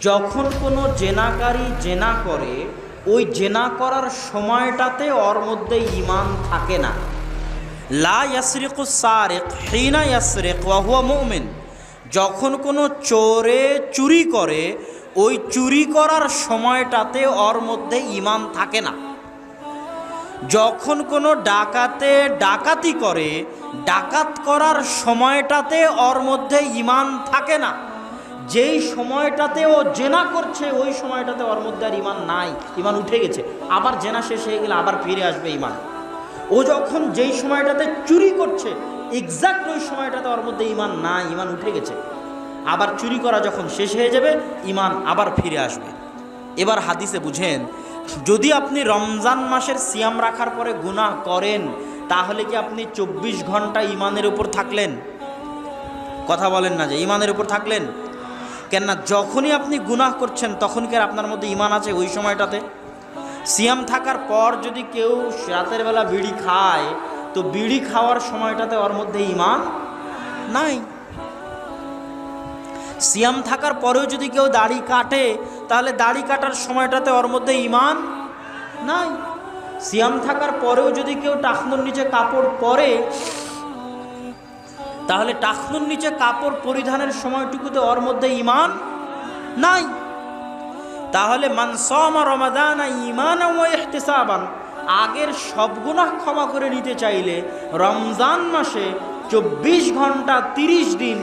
যখন কোনো জেনাকারী জেনা করে, ওই জেনা করার সময়টাতে ওর মধ্যে ইমান থাকে না। লা যখন কোনো চোরে চুরি করে, ওই চুরি করার সময়টাতে ওর মধ্যে ইমান থাকে না। যখন কোনো ডাকাতে ডাকাতি করে, ডাকাত করার সময়টাতে ওর মধ্যে ইমান থাকে না। যেই সময়টাতে ও জেনা করছে, ওই সময়টাতে ওর মধ্যে আর ইমান নাই। ইমান উঠে গেছে। আবার জেনা শেষ হয়ে গেলে আবার ফিরে আসবে ইমান ও যখন যেই সময়টাতে চুরি করছে এক্সাক্ট ওই সময়টাতে ওর মধ্যে ইমান নাই ইমান উঠে গেছে। আবার চুরি করা যখন শেষ হয়ে যাবে ইমান আবার ফিরে আসবে। এবার হাদিসে বুঝেন, যদি আপনি রমজান মাসের সিয়াম রাখার পরে গুনাহ করেন, তাহলে কি আপনি চব্বিশ ঘণ্টা ইমানের উপর থাকলেন? কথা বলেন না যে ইমানের উপর থাকলেন? কেননা যখনই আপনি গুনাহ করছেন তখন কি আপনার মধ্যে ইমান আছে ওই সময়টাতে? সিয়াম থাকার পর যদি কেউ রাতের বেলা বিড়ি খায়, তো বিড়ি খাওয়ার সময়টাতে ওর মধ্যে ইমান নাই। সিয়াম থাকার পরেও যদি কেউ দাড়ি কাটে, তাহলে দাড়ি কাটার সময়টাতে ওর মধ্যে ইমান নাই। সিয়াম থাকার পরেও যদি কেউ টাকনুর নিচে কাপড় পরে তাহলে টাকনুর নিচে কাপড় পরিধানের সময়টুকুতে ওর মধ্যে ইমান নাই। তাহলে রমাদান আগের সব গুনাহ ক্ষমা করে নিতে চাইলে রমজান মাসে চব্বিশ ঘণ্টা তিরিশ দিন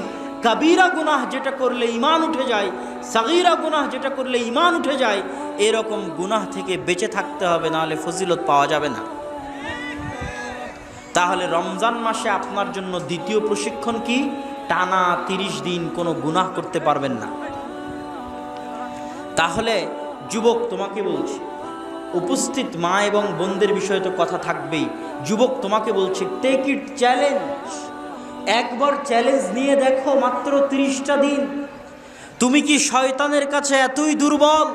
কাবিরা গুনাহ যেটা করলে ইমান উঠে যায়, সাগিরা গুনাহ যেটা করলে ইমান উঠে যায়, এরকম গুনাহ থেকে বেঁচে থাকতে হবে, নাহলে ফজিলত পাওয়া যাবে না। তাহলে রমজান মাসে আপনার জন্য দ্বিতীয় প্রশিক্ষণ কি? টানা তিরিশ দিন কোনো গুনাহ করতে পারবেন না। তাহলে যুবক তোমাকে বলছি, উপস্থিত মা এবং বোনদের বিষয়ে তো কথা থাকবেই। যুবক তোমাকে বলছি টেক ইট চ্যালেঞ্জ একবার চ্যালেঞ্জ নিয়ে দেখো মাত্র তিরিশটা দিন। তুমি কি শয়তানের কাছে এতই দুর্বল?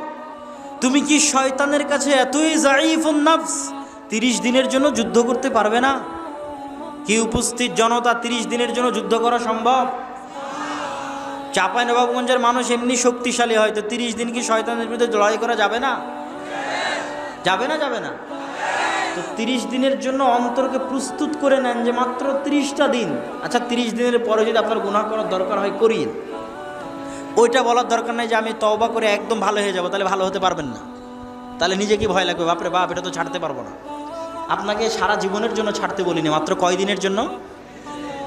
তুমি কি শয়তানের কাছে এতই জাইফুন নাফস? তিরিশ দিনের জন্য যুদ্ধ করতে পারবে না? কি উপস্থিত জনতা তিরিশ দিনের জন্য যুদ্ধ করা সম্ভব? চাপাই নবাবগঞ্জের মানুষ এমনি শক্তিশালী হয়তো তিরিশ দিন কি শয়তানের বিরুদ্ধে লড়াই করা যাবে না? যাবে না যাবে না? তো তিরিশ দিনের জন্য অন্তরকে প্রস্তুত করে নেন যে মাত্র তিরিশটা দিন। আচ্ছা তিরিশ দিনের পরে যদি আপনার গুণা করার দরকার হয় করিয়ে ওইটা বলার দরকার নেই যে আমি তওবা করে একদম ভালো হয়ে যাব, তাহলে ভালো হতে পারবেন না। তাহলে নিজে কি ভয় লাগবে? বাপরে বাপ, এটা তো ছাড়তে পারব না। আপনাকে সারা জীবনের জন্য ছাড়তে বলিনি, মাত্র কয় দিনের জন্য?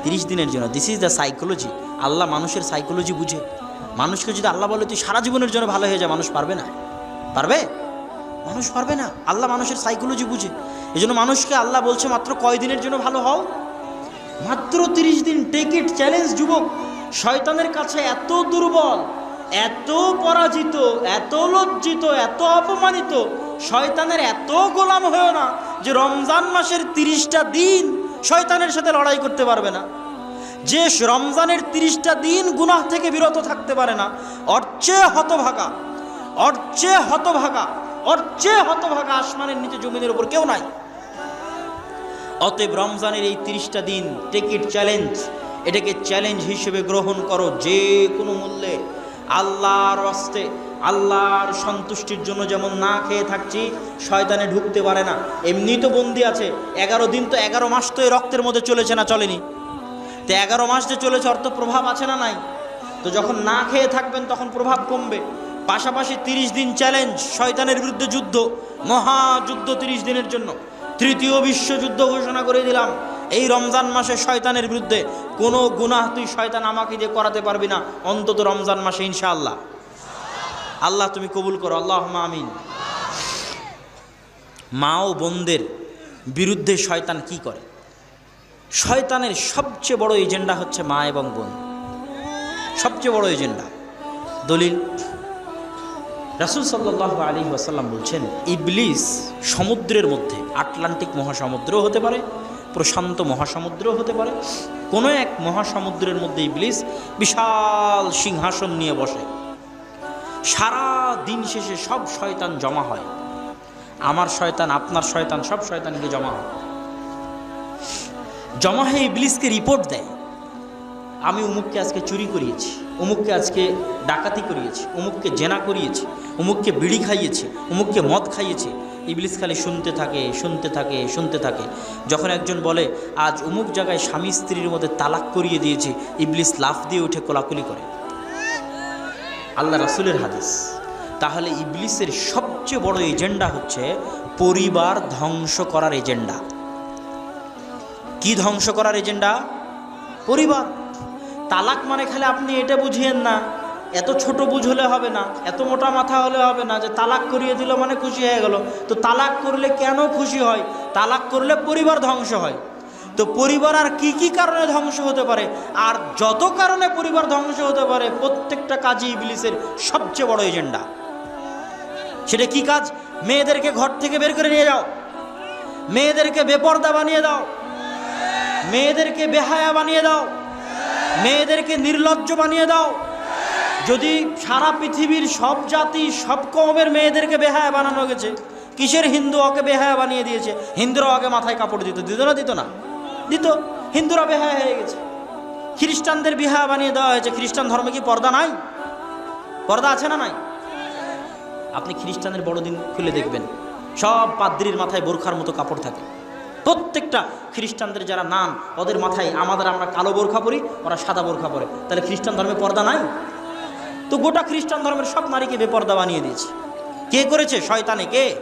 তিরিশ দিনের জন্য। This is the psychology Allah মানুষের সাইকোলজি বুঝে। মানুষকে যদি আল্লাহ বলে, তুই সারা জীবনের জন্য ভালো হয়ে যা, মানুষ পারবে না। পারবে? মানুষ পারবে না। আল্লাহ মানুষের সাইকোলজি বুঝে। এই জন্য মানুষকে আল্লাহ বলছে, মাত্র কয় দিনের জন্য ভালো হও? মাত্র তিরিশ দিন টেক ইট চ্যালেঞ্জ যুবক। শয়তানের কাছে এত দুর্বল, এত পরাজিত, এত লজ্জিত, এত অপমানিত। শয়তানের এত গোলাম হয়েও না যে রমজান মাসের তিরিশটা দিন শয়তানের সাথে লড়াই করতে পারবে না। যে রমজানের তিরিশটা দিন গুনাহ থেকে বিরত থাকতে পারে না অর্চে হতভাগা অর্চে হতভাগা অর্চে হতভাগা আসমানের নিচে জমিনের উপর কেউ নাই। অতএব রমজানের এই তিরিশটা দিন টেক ইট চ্যালেঞ্জ এটাকে চ্যালেঞ্জ হিসেবে গ্রহণ করো যে কোনো মূল্যে, আল্লাহর অস্তে আল্লাহর সন্তুষ্টির জন্য যেমন না খেয়ে থাকছি, শয়তানে ঢুকতে পারে না। এমনি তো বন্দি আছে। এগারো দিন তো এগারো মাস তো এই রক্তের মধ্যে চলেছে না চলেনি? তো এগারো মাস যে চলেছে অর্থ প্রভাব আছে না নাই? তো যখন না খেয়ে থাকবেন, তখন প্রভাব কমবে। পাশাপাশি তিরিশ দিন চ্যালেঞ্জ শয়তানের বিরুদ্ধে যুদ্ধ মহাযুদ্ধ তিরিশ দিনের জন্য। তৃতীয় বিশ্বযুদ্ধ ঘোষণা করে দিলাম। এই রমজান মাসে শয়তানের বিরুদ্ধে কোনো গুনাহ তুই শয়তান আমাকে দিয়ে করাতে পারবি না। অন্তত রমজান মাসে ইনশাআল্লাহ। আল্লাহ তুমি কবুল করো আল্লাহ আমিন। মা ও বোনদের বিরুদ্ধে শয়তান কি করে? শয়তানের সবচেয়ে বড় এজেন্ডা হচ্ছে মা এবং বোন। সবচেয়ে বড় এজেন্ডা। দলিল, রাসুল সাল্লাহ আলী ওয়াসাল্লাম বলছেন, ইবলিস সমুদ্রের মধ্যে, আটলান্টিক মহাসমুদ্রও হতে পারে, প্রশান্ত মহাসমুদ্রও হতে পারে, কোনো এক মহাসমুদ্রের মধ্যে ইবলিস বিশাল সিংহাসন নিয়ে বসে। সারা দিন শেষে সব শয়তান জমা হয়। আমার শয়তান, আপনার শয়তান, সব শয়তানকে জমা হয়। জমা হয়ে ইবলিসকে রিপোর্ট দেয়। আমি উমুককে আজকে চুরি করিয়েছি অমুককে আজকে ডাকাতি করিয়েছি অমুককে জেনা করিয়েছি অমুককে বিড়ি খাইয়েছে অমুককে মদ খাইয়েছে। ইবলিস খালি শুনতে থাকে শুনতে থাকে শুনতে থাকে। যখন একজন বলে, আজ অমুক জায়গায় স্বামী স্ত্রীর মধ্যে তালাক করিয়ে দিয়েছে, ইবলিস লাফ দিয়ে উঠে কোলাকুলি করে। আল্লাহ রাসুলের হাদিস। তাহলে ইবলিসের সবচেয়ে বড় এজেন্ডা হচ্ছে পরিবার ধ্বংস করার এজেন্ডা। কি ধ্বংস করার এজেন্ডা? পরিবার। তালাক মানে খালি আপনি এটা বুঝিয়েন না, এত ছোট বুঝ হলে হবে না, এত মোটা মাথা হলে হবে না, যে তালাক করিয়ে দিল মানে খুশি হয়ে গেল। তো তালাক করলে কেন খুশি হয়? তালাক করলে পরিবার ধ্বংস হয়। তো পরিবার আর কি কি কারণে ধ্বংস হতে পারে? আর যত কারণে পরিবার ধ্বংস হতে পারে, প্রত্যেকটা কাজই ইবলিসের সবচেয়ে বড় এজেন্ডা। সেটা কি কাজ? মেয়েদেরকে ঘর থেকে বের করে নিয়ে যাও। মেয়েদেরকে বেপর্দা বানিয়ে দাও। মেয়েদেরকে বেহায়া বানিয়ে দাও। মেয়েদেরকে নির্লজ্জ বানিয়ে দাও। যদি সারা পৃথিবীর সব জাতি, সব কমের মেয়েদেরকে বেহায়া বানানো গেছে, কিসের হিন্দু ওকে বেহায়া বানিয়ে দিয়েছে? হিন্দুরা ওকে মাথায় কাপড় দিত দিত না দিত না। দিত হিন্দুরা বেহায়া হয়ে গেছে। খ্রিস্টানদের বিহা বানিয়ে দেওয়া হয়েছে। খ্রিস্টান ধর্মে কি পর্দা নাই? পর্দা আছে না নাই? আপনি খ্রিস্টানের বড়দিন খুলে দেখবেন। সব পাদ্রির মাথায় বোরখার মতো কাপড় থাকে। প্রত্যেকটা খ্রিস্টানদের যারা নাম, ওদের মাথায় আমাদের আমরা কালো বোরখা পরি, ওরা সাদা বোরখা পরে। তাহলে খ্রিস্টান ধর্মে পর্দা নাই? তো গোটা খ্রিস্টান ধর্মের সব নারীকে বেপর্দা বানিয়ে দিয়েছে। কে করেছে? শয়তানে। কে?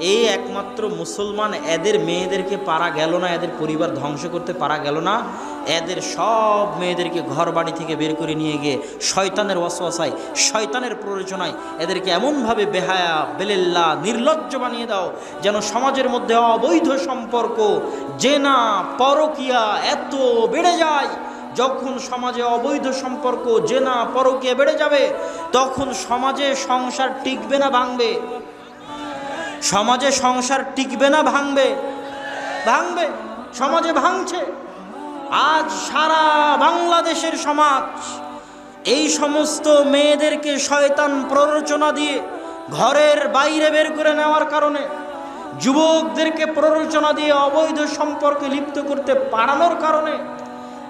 এই একমাত্র মুসলমান এদের মেয়েদেরকে পারা গেল না, এদের পরিবার ধ্বংস করতে পারা গেল না। এদের সব মেয়েদেরকে ঘর বাড়ি থেকে বের করে নিয়ে গিয়ে শয়তানের ওয়াসওয়াসায়, শয়তানের প্ররোচনায় এদেরকে এমনভাবে বেহায়া, বেলেল্লা, নির্লজ্জ বানিয়ে দাও যেন সমাজের মধ্যে অবৈধ সম্পর্ক, জেনা, পরকিয়া এত বেড়ে যায়। যখন সমাজে অবৈধ সম্পর্ক, জেনা, পরকিয়া বেড়ে যাবে, তখন সমাজে সংসার টিকবে না, ভাঙবে। সমাজে সংসার টিকবে না, ভাঙবে। ভাঙবে। সমাজে ভাঙছে। আজ সারা বাংলাদেশের সমাজ এই সমস্ত মেয়েদেরকে শয়তান প্ররোচনা দিয়ে ঘরের বাইরে বের করে নেওয়ার কারণে যুবকদেরকে প্ররোচনা দিয়ে অবৈধ সম্পর্কে লিপ্ত করতে পারানোর কারণে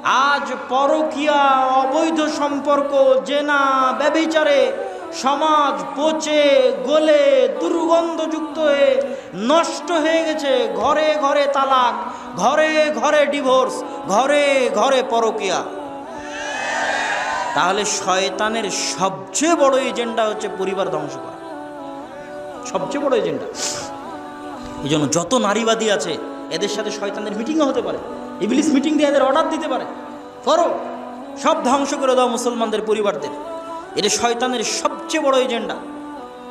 আজ পরকিয়া, অবৈধ সম্পর্ক, জেনা, ব্যবিচারে সমাজ পচে, গলে, দুর্গন্ধযুক্ত হয়ে নষ্ট হয়ে গেছে ঘরে ঘরে তালাক, ঘরে ঘরে ডিভোর্স, ঘরে ঘরে পরকিয়া। তাহলে শয়তানের সবচেয়ে বড় এজেন্ডা হচ্ছে পরিবার ধ্বংস করা। সবচেয়ে বড় এজেন্ডা। এই জন্য যত নারীবাদী আছে, এদের সাথে শয়তানের মিটিংও হতে পারে। ইংলিশ মিটিং দিয়ে এদের অর্ডার দিতে পারে। করো। সব ধ্বংস করে দাও মুসলমানদের, পরিবারদের। এটা শয়তানের সবচেয়ে বড় এজেন্ডা।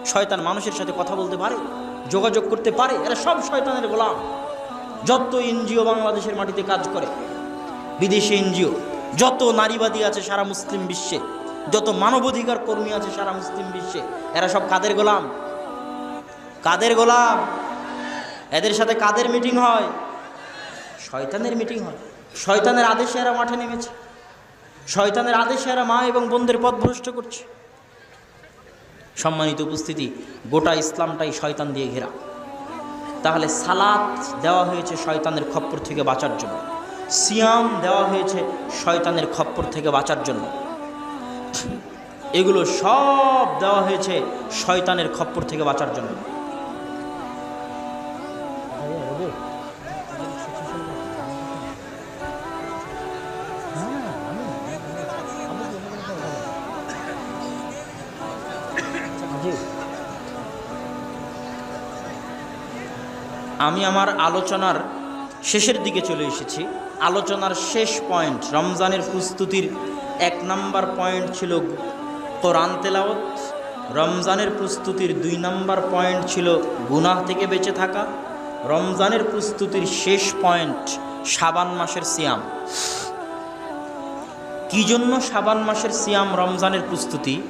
শয়তান মানুষের সাথে কথা বলতে পারে, যোগাযোগ করতে পারে, এরা সব শয়তানের গোলাম। যত এনজিও বাংলাদেশের মাটিতে কাজ করে, বিদেশি এনজিও, যত নারীবাদী আছে সারা মুসলিম বিশ্বে, যত মানবাধিকার কর্মী আছে সারা মুসলিম বিশ্বে, এরা সব কাদের গোলাম? কাদের গোলাম? এদের সাথে কাদের মিটিং হয়? শয়তানের মিটিং হয়। শয়তানের আদেশে এরা মাঠে নেমেছে। শয়তানের আদেশে এরা মা এবং বোনদের পথ ভ্রষ্ট করছে। সম্মানিত উপস্থিতি, গোটা ইসলামটাই শয়তান দিয়ে ঘেরা। তাহলে সালাত দেওয়া হয়েছে শয়তানের খপ্পর থেকে বাঁচার জন্য। সিয়াম দেওয়া হয়েছে শয়তানের খপ্পর থেকে বাঁচার জন্য। এগুলো সব দেওয়া হয়েছে শয়তানের খপ্পর থেকে বাঁচার জন্য। আমি আমার আলোচনার শেষের দিকে চলে এসেছি। আলোচনার শেষ পয়েন্ট, রমজানের প্রস্তুতির এক নাম্বার পয়েন্ট ছিল কোরআন তেলাওয়াত। রমজানের প্রস্তুতির দুই নাম্বার পয়েন্ট ছিল গুনাহ থেকে বেঁচে থাকা। রমজানের প্রস্তুতির শেষ পয়েন্ট সাবান মাসের সিয়াম। কি জন্য সাবান মাসের সিয়াম রমজানের প্রস্তুতি?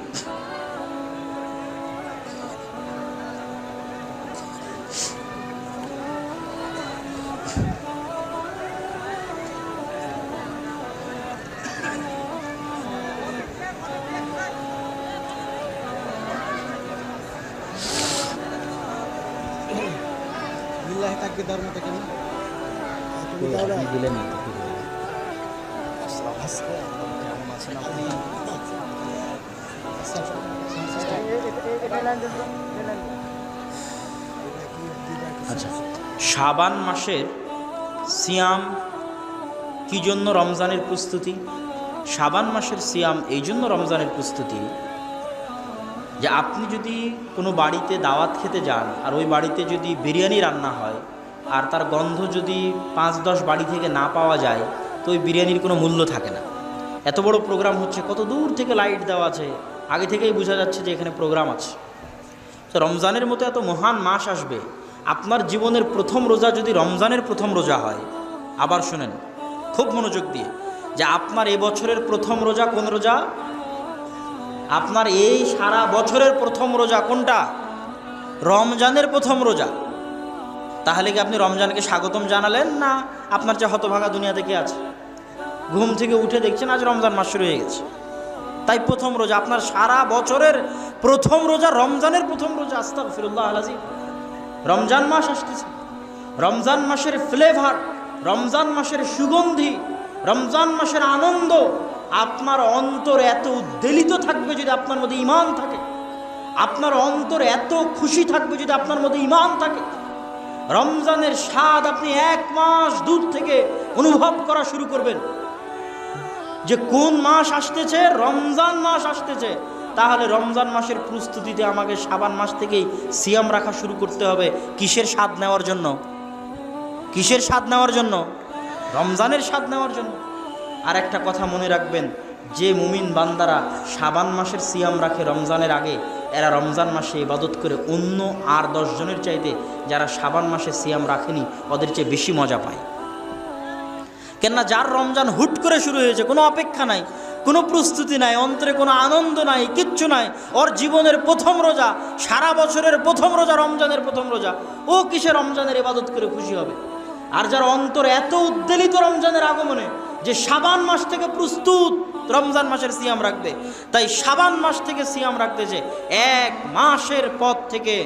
তাকবীর দেওয়ার মতো কেন দিলেন আপনি আচ্ছা শাবান মাসের সিয়াম কি জন্য রমজানের প্রস্তুতি? শাবান মাসের সিয়াম এই জন্য রমজানের প্রস্তুতি যে আপনি যদি কোনো বাড়িতে দাওয়াত খেতে যান আর ওই বাড়িতে যদি বিরিয়ানি রান্না হয় আর তার গন্ধ যদি পাঁচ দশ বাড়ি থেকে না পাওয়া যায়, তো ওই বিরিয়ানির কোনো মূল্য থাকে না। এত বড় প্রোগ্রাম হচ্ছে, কত দূর থেকে লাইট দেওয়া আছে, আগে থেকেই বোঝা যাচ্ছে যে এখানে প্রোগ্রাম আছে। তো রমজানের মতো এত মহান মাস আসবে, আপনার জীবনের প্রথম রোজা যদি রমজানের প্রথম রোজা হয়, আবার শোনেন, খুব মনোযোগ দিয়ে, যে আপনার এবছরের প্রথম রোজা কোন রোজা? আপনার এই সারা বছরের প্রথম রোজা কোনটা? রমজানের প্রথম রোজা। তাহলে কি আপনি রমজানকে স্বাগতম জানালেন না আপনার যে হতভাগা দুনিয়া থেকে আছে? ঘুম থেকে উঠে দেখছেন আজ রমজান মাস শুরু হয়ে গেছে। তাই প্রথম রোজা, আপনার সারা বছরের প্রথম রোজা, রমজানের প্রথম রোজা আস্তাক ফিরুল্লাহ আলাজি রমজান মাস আসতেছে। রমজান মাসের ফ্লেভার রমজান মাসের সুগন্ধি, রমজান মাসের আনন্দ আপনার অন্তর এত উদ্বেলিত থাকবে যদি আপনার মধ্যে ইমান থাকে। আপনার অন্তর এত খুশি থাকবে যদি আপনার মধ্যে ইমান থাকে। রমজানের স্বাদ আপনি এক মাস দূর থেকে অনুভব করা শুরু করবেন। যে কোন মাস আসতেছে? রমজান মাস আসতেছে। তাহলে রমজান মাসের প্রস্তুতিতে আমাকে সাবান মাস থেকেই সিয়াম রাখা শুরু করতে হবে। কিসের স্বাদ নেওয়ার জন্য? কিসের স্বাদ নেওয়ার জন্য? রমজানের স্বাদ নেওয়ার জন্য। আর একটা কথা মনে রাখবেন, যে মুমিন বান্দারা সাবান মাসের সিয়াম রাখে রমজানের আগে, এরা রমজান মাসে ইবাদত করে অন্য আর দশজনের চাইতে যারা সাবান মাসে সিয়াম রাখেনি, ওদের চেয়ে বেশি মজা পায়। কেননা যার রমজান হুট করে শুরু হয়েছে, কোনো অপেক্ষা নাই, কোনো প্রস্তুতি নাই, অন্তরে কোনো আনন্দ নাই, কিচ্ছু নাই, ওর জীবনের প্রথম রোজা, সারা বছরের প্রথম রোজা, রমজানের প্রথম রোজা, ও কিসে রমজানের ইবাদত করে খুশি হবে? আর যার অন্তর এত উদ্বেলিত রমজানের আগমনে যে সাবান মাস থেকে প্রস্তুত রমজান মাসের সিয়াম রাখবে। তাই সাবান মাস থেকে সিয়াম রাখতেছে এক মাসের পথ থেকে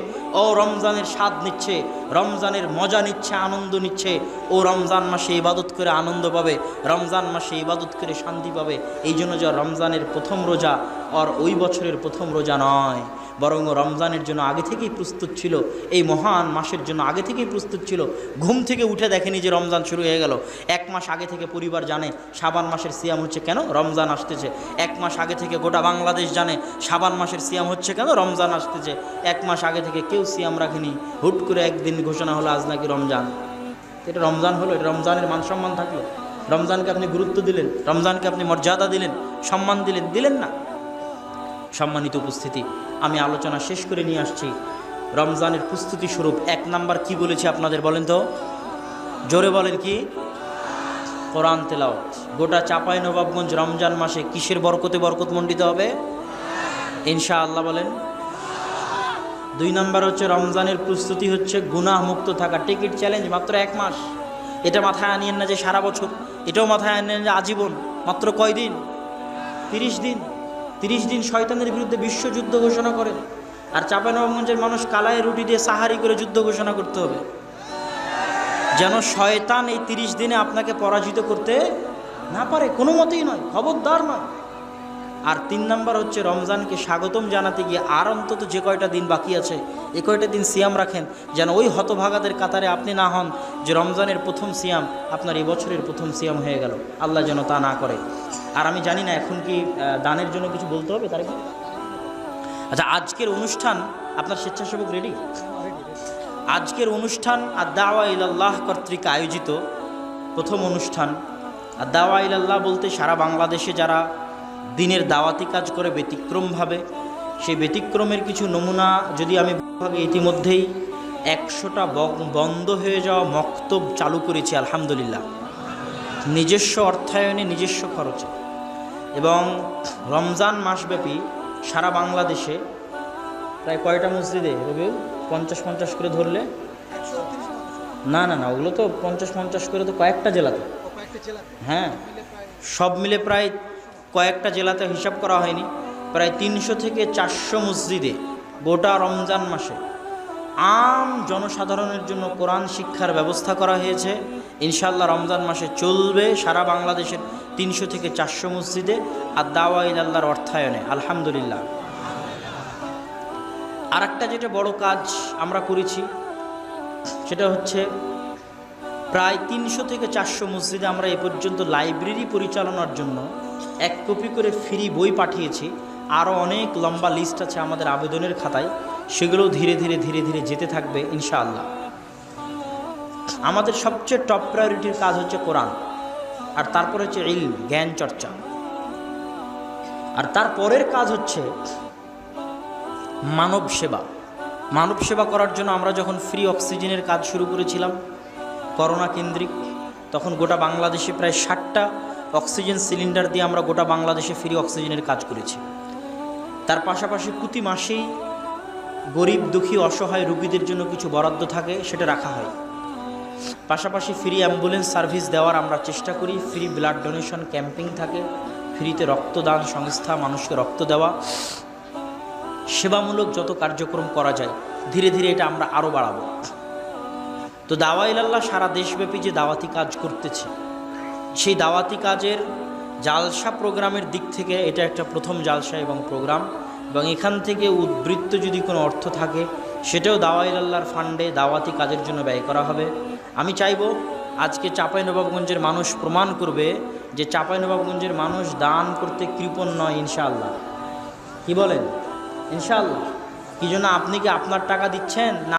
ও রমজানের স্বাদ নিচ্ছে, রমজানের মজা নিচ্ছে, আনন্দ নিচ্ছে। ও রমজান মাসে ইবাদত করে আনন্দ পাবে, রমজান মাসে ইবাদত করে শান্তি পাবে। এই জন্য যে রমজানের প্রথম রোজা আর ওই বছরের প্রথম রোজা নয়, বরং রমজানের জন্য আগে থেকেই প্রস্তুত ছিল, এই মহান মাসের জন্য আগে থেকেই প্রস্তুত ছিল। ঘুম থেকে উঠে দেখেনি যে রমজান শুরু হয়ে গেল। এক মাস আগে থেকে পরিবার জানে সাবান মাসের সিয়াম হচ্ছে কেন? রমজান আসতেছে। এক মাস আগে থেকে গোটা বাংলাদেশ জানে সাবান মাসের সিয়াম হচ্ছে কেন রমজান আসতেছে। এক মাস আগে থেকে কেউ সিয়াম রাখেনি। হুট করে একদিন ঘোষণা হলো আজ নাকি রমজান। এটা রমজান হলো, এটা রমজানের মান সম্মান থাকল। রমজানকে আপনি গুরুত্ব দিলেন, রমজানকে আপনি মর্যাদা দিলেন, সম্মান দিলেন দিলেন না। সম্মানিত উপস্থিতি, আমি আলোচনা শেষ করে নিয়ে আসছি। রমজানের প্রস্তুতি স্বরূপ এক নাম্বার কি বলেছি আপনাদের বলেন তো? জোরে বলেন কি? কোরআন তেলাওয়াত। গোটা চাপাই নবাবগঞ্জ রমজান মাসে কিসের বরকতে বরকত মণ্ডিত হবে? ইনশা আল্লাহ বলেন। দুই নাম্বার হচ্ছে রমজানের প্রস্তুতি হচ্ছে গুনাহ মুক্ত থাকা। টিকিট চ্যালেঞ্জ মাত্র এক মাস। এটা মাথায় আনিয়েন না যে সারা বছর। এটাও মাথায় আনিয়েন যে আজীবন। মাত্র কয় দিন? তিরিশ দিন। তিরিশ দিন শয়তানের বিরুদ্ধে বিশ্বযুদ্ধ ঘোষণা করেন। আর চাঁপানবাবগঞ্জের মানুষ কালায় রুটি দিয়ে সাহারি করে যুদ্ধ ঘোষণা করতে হবে। যেন শয়তান এই তিরিশ দিনে আপনাকে পরাজিত করতে না পারে। কোনো মতেই নয়, খবরদার নয়। আর তিন নাম্বার হচ্ছে, রমজানকে স্বাগতম জানাতে গিয়ে আর অন্তত যে কয়টা দিন বাকি আছে, এ কয়টা দিন সিয়াম রাখেন, যেন ওই হতভাগাদের কাতারে আপনি না হন যে রমজানের প্রথম সিয়াম আপনার এবছরের প্রথম সিয়াম হয়ে গেল। আল্লাহ যেন তা না করে। আর আমি জানি না, এখন কি দানের জন্য কিছু বলতে হবে তার আচ্ছা আজকের অনুষ্ঠান আপনার স্বেচ্ছাসেবক রেডি? আজকের অনুষ্ঠান আর দাওয়া ইলাল্লাহ কর্তৃক আয়োজিত প্রথম অনুষ্ঠান। আর দাওয়া ইলাল্লাহ বলতে সারা বাংলাদেশে যারা দিনের দাওয়াতি কাজ করে ব্যতিক্রমভাবে সেই ব্যতিক্রমের কিছু নমুনা যদি আমি ইতিমধ্যেই একশোটা বন্ধ হয়ে যাওয়া মক্তব চালু করেছি, আলহামদুলিল্লাহ। নিজস্ব অর্থায়নে, নিজস্ব খরচে। এবং রমজান মাসব্যাপী সারা বাংলাদেশে প্রায় কয়টা মসজিদে রবি পঞ্চাশ পঞ্চাশ করে ধরলে? না না না, ওগুলো তো পঞ্চাশ পঞ্চাশ করে তো কয়েকটা জেলাতে। হ্যাঁ সব মিলে প্রায় কয়েকটা জেলাতে হিসাব করা হয়নি। প্রায় তিনশো থেকে চারশো মসজিদে গোটা রমজান মাসে আম জনসাধারণের জন্য কোরআন শিক্ষার ব্যবস্থা করা হয়েছে। ইনশাল্লাহ রমজান মাসে চলবে সারা বাংলাদেশের তিনশো থেকে চারশো মসজিদে। আর দাওয়াইল আল্লাহর অর্থায়নে, আলহামদুলিল্লাহ। আর একটা যেটা বড় কাজ আমরা করেছি, সেটা হচ্ছে প্রায় তিনশো থেকে চারশো মসজিদে আমরা এ পর্যন্ত লাইব্রেরি পরিচালনার জন্য এক কপি করে ফ্রি বই পাঠিয়েছি। আরও অনেক লম্বা লিস্ট আছে আমাদের আবেদনের খাতায় সেগুলো ধীরে ধীরে ধীরে ধীরে যেতে থাকবে ইনশাআল্লাহ। আমাদের সবচেয়ে টপ প্রায়োরিটির কাজ হচ্ছে কোরআন, আর তারপর হচ্ছে ইল জ্ঞান চর্চা। আর তারপরের কাজ হচ্ছে মানব সেবা। মানব সেবা করার জন্য আমরা যখন ফ্রি অক্সিজেনের কাজ শুরু করেছিলাম, করোনা কেন্দ্রিক, তখন গোটা বাংলাদেশে প্রায় ষাটটা অক্সিজেন সিলিন্ডার দিয়ে আমরা গোটা বাংলাদেশে ফ্রি অক্সিজেনের কাজ করেছি। তার পাশাপাশি প্রতি মাসেই গরিব, দুঃখী, অসহায় রুগীদের জন্য কিছু বরাদ্দ থাকে, সেটা রাখা হয়। পাশাপাশি ফ্রি অ্যাম্বুলেন্স সার্ভিস দেওয়ার আমরা চেষ্টা করি। ফ্রি ব্লাড ডোনেশন ক্যাম্পিং থাকে। ফ্রিতে রক্তদান সংস্থা মানুষকে রক্ত দেওয়া। সেবামূলক যত কার্যক্রম করা যায়, ধীরে ধীরে এটা আমরা আরও বাড়াবো। তো দাওয়াইলাল্লাহ সারা দেশব্যাপী যে দাওয়াতি কাজ করতেছে, সেই দাওয়াতি কাজের জালসা প্রোগ্রামের দিক থেকে এটা একটা প্রথম জালসা এবং প্রোগ্রাম। এবং এখান থেকে উদ্বৃত্ত যদি কোনো অর্থ থাকে, সেটাও দাওয়াইলাল্লাহর ফান্ডে দাওয়াতি কাজের জন্য ব্যয় করা হবে। আমি চাইব আজকে চাঁপাইনবাবগঞ্জের মানুষ প্রমাণ করবে যে চাঁপাইনবাবগঞ্জের মানুষ দান করতে কৃপণ নয় ইনশাআল্লাহ। কি বলেন? ইনশাআল্লাহ। কি জন্য আপনি কি আপনার টাকা দিচ্ছেন? না